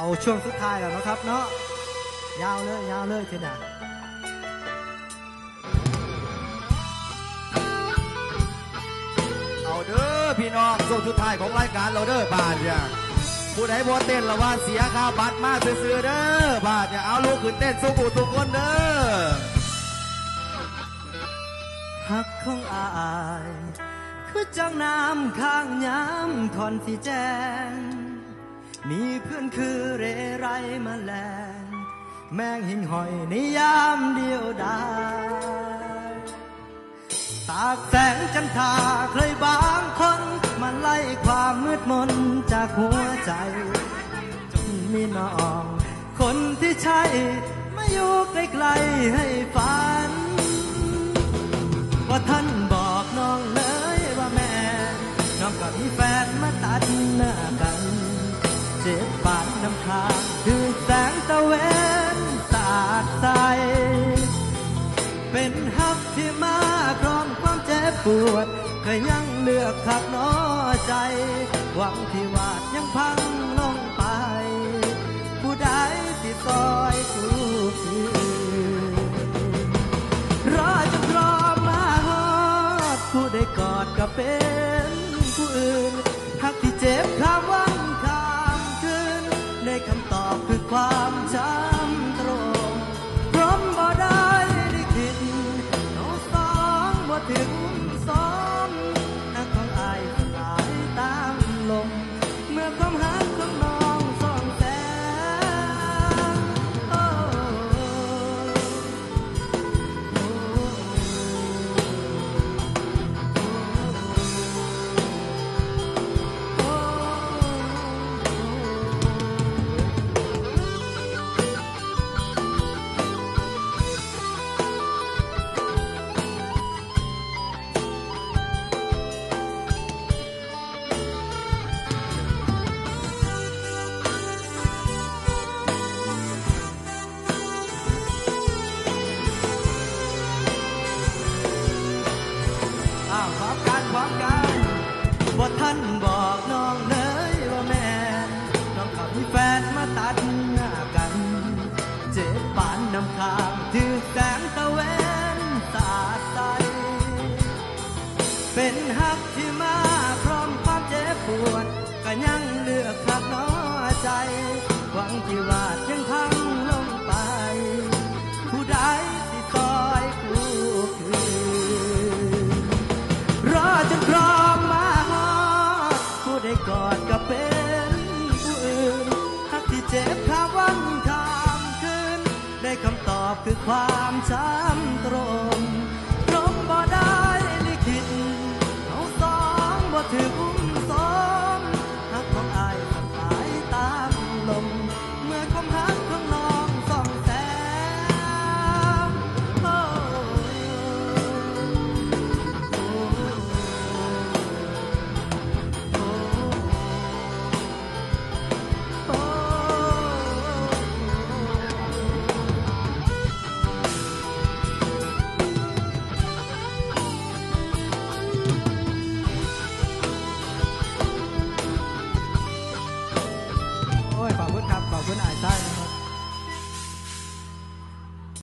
เขาช่วงสุดท้ายแล้วนะครับเนาะยาวเลยยาวเลยเทน่ะเอาเด้อพี่น้องช่วงสุดท้ายของรายการเราเด้อบาทเนี่ยผู้ใดบ่เต้นละว่าเสียค่าบัตรมาซื้อเด้อบาทเนี่ยเอาลูกขึ้นเต้นสู้กูทุกคนเด้อหักของอาย คือจังน้ำข้างย้ำคอนสีแจง มีเพื่อนคือเรไรมาแลงแมงหินหอยในยามเดียวดายตากแสงจันทราเคยบางคนมาไล่ความมืดมนจากหัวใจ จนมีน้อง คนที่ใช่ไมาอยู่ใกล้ๆให้ฝัน ว่าท่านบอกน้องเลยว่าแม่ น้องกับมีแฟนมาตัดหน้ากัน จ็บปานน้ำค้างคือแสงตะเวนสาดใส เป็นฮักที่มาพร้อมความเจ็บปวดก็ยังเลือกขักน้อใจ หวังที่วาดยังพังลงไป ผู้ใดที่ซอยกูคืนรอจนพร้อมมาฮอดผู้ได้กอดก็เป็นผู้อื่น ว่าท่านบอกน้องเลยว่าแม่น้องขับมีแฟนมาตัดหน้ากัน เจ็บปานน้ำคางถือแสงตะเวนสาดใสเป็น ได้กอดก็เป็นผู้อื่นหักที่เจ็บข้ามวันข้ามคืน ได้คำตอบคือความช้ำตรงตรงบ่ได้ลิขิตเอาสองบ่ถือ ยขอบคุณครับ ขอบคุณอาจาร